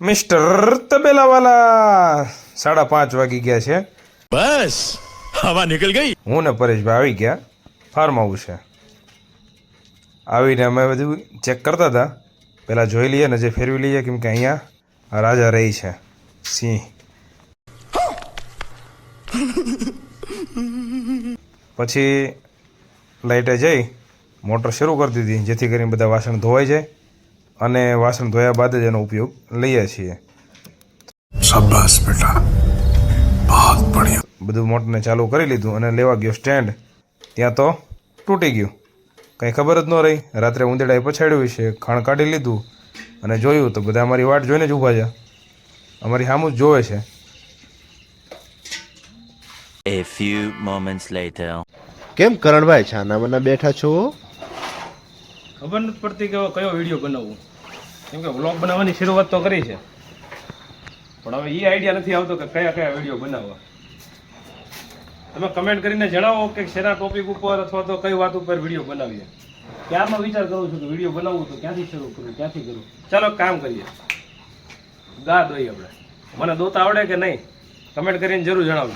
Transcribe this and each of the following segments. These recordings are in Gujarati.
મિસ્ટર તબેલાવાલા. સાડા પાંચ વાગી ગયા છે. બસ હવા નીકળ ગઈ. હું ને પરેશભાઈ આવી ગયા. ફાર્મ હાઉસ છે. આવીને અમે બધું ચેક કરતા હતા. પહેલાં જોઈ લઈએ ને જે ફેરવી લઈએ કેમ કે અહીંયા રાજા રહી છે. સિંહ. પછી લાઇટે જઈ મોટર શરૂ કરી દીધી જેથી કરીને બધા વાસણ ધોવાઈ જાય. અને વાસણ ધોયા બાદ જ એનો ઉપયોગ લઈએ છીએ. શાબાશ બેટા. બહુત બધું મોટરને ચાલુ કરી લીધું અને લેવા ગયો સ્ટેન્ડ. ત્યાં તો તૂટી ગયું. કંઈ ખબર જ ન રહી. રાત્રે ઊંધેડાએ પછાડ્યું છે ખાણ કાઢી લીધું અને જોયું તો બધા અમારી વાટ જોઈને જ ઊભા છે. અમારી સામું જ જોવે છે. A few moments later. કેમ કરણભાઈ છાનામાના બેઠા છો? ખબર નથી પડતી કે કયો વીડિયો બનાવવો. કેમ કે વ્લોગ બનાવવાની શરૂઆત તો કરી છે. પણ હવે એ આઈડિયા નથી આવતો કે કયા કયા વીડિયો બનાવવા. તમે કમેન્ટ કરીને જણાવો કે શેના ટોપિક ઉપર અથવા તો કઈ વાત ઉપર વીડિયો બનાવીએ. ક્યારનો વિચાર કરું છું કે વીડિયો બનાવવું તો ક્યાંથી શરૂ કરું ક્યાંથી કરું. ચાલો કામ કરીએ. ગા દોઈએ આપણે. મને દોતા આવડે કે નહીં? કમેન્ટ કરીને જરૂર જણાવજો.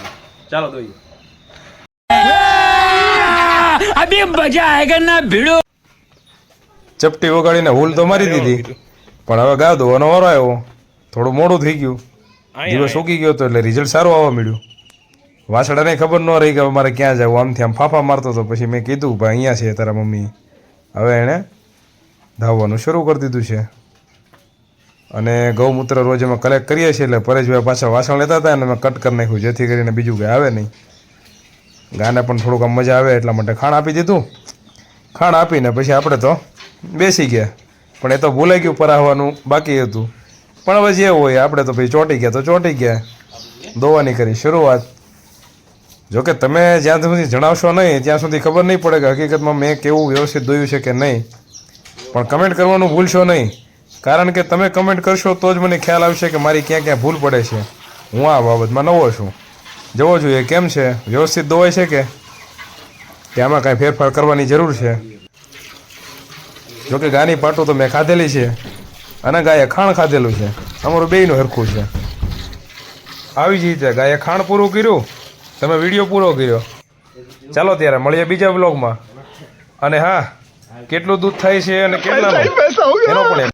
ચાલો દોઈએ. ચપટી વગાડીને હુલ તો મારી દીધી. પણ હવે ગા ધોવાનો વારો આવ્યો. થોડું મોડું થઈ ગયું. દિવસ સૂકી ગયો તો એટલે રિઝલ્ટ સારું આવવા મળ્યું. વાસડાને ખબર ન રહી કે મારે ક્યાં જવું? આમથી આમ ફાફા મારતો હતો પછી મેં કીધું ભાઈ અહીંયા છે તારા મમ્મી. હવે એણે ધાવવાનું શરૂ કરી દીધું છે. અને ગૌમૂત્ર રોજ અમે કલેક્ટ કરીએ છીએ એટલે પરેશભાઈ પાછા વાસણ લેતા હતા અને મેં કટ કરી નાખ્યું જેથી કરીને બીજું કંઈ આવે નહીં. ગાને પણ થોડુંક આમ મજા આવે એટલા માટે ખાણ આપી દીધું. ખાણ આપીને પછી આપણે તો બેસી ગયા. પણ એ તો ભૂલાઈ ગયું પરાવવાનું બાકી હતું. પણ હવે જે હોય, આપણે તો ભાઈ ચોંટી ગયા તો ચોંટી ગયા. દોવાની કરી, શરૂઆત. જોકે તમે જ્યાં સુધી જણાવશો નહીં, ત્યાં સુધી ખબર નહીં પડે કે હકીકતમાં મેં કેવું વ્યવસ્થિત દોયું છે કે નહીં. પણ કમેન્ટ કરવાનું ભૂલશો નહીં. કારણ કે તમે કમેન્ટ કરશો તો જ મને ખ્યાલ આવશે કે મારી ક્યાં ક્યાં ભૂલ પડે છે. હું આ બાબતમાં નવો છું. જવો જોઈએ, કેમ છે? વ્યવસ્થિત દોવાય છે કે? કે આમાં કાંઈ ફેરફાર કરવાની જરૂર છે? જોકે ગાની પાટો તો મેં ખાધેલી છે. અને ગાયે ખાણ ખાધેલું છે. અમારું બેયનું હરખું છે. આવી જ રીતે ગાયે ખાણ પૂરું કર્યું. તમે વીડિયો પૂરો કર્યો. ચાલો ત્યારે મળીએ બીજા બ્લોગમાં અને હા કેટલું દૂધ થાય છે અને કેટલા એનો પણ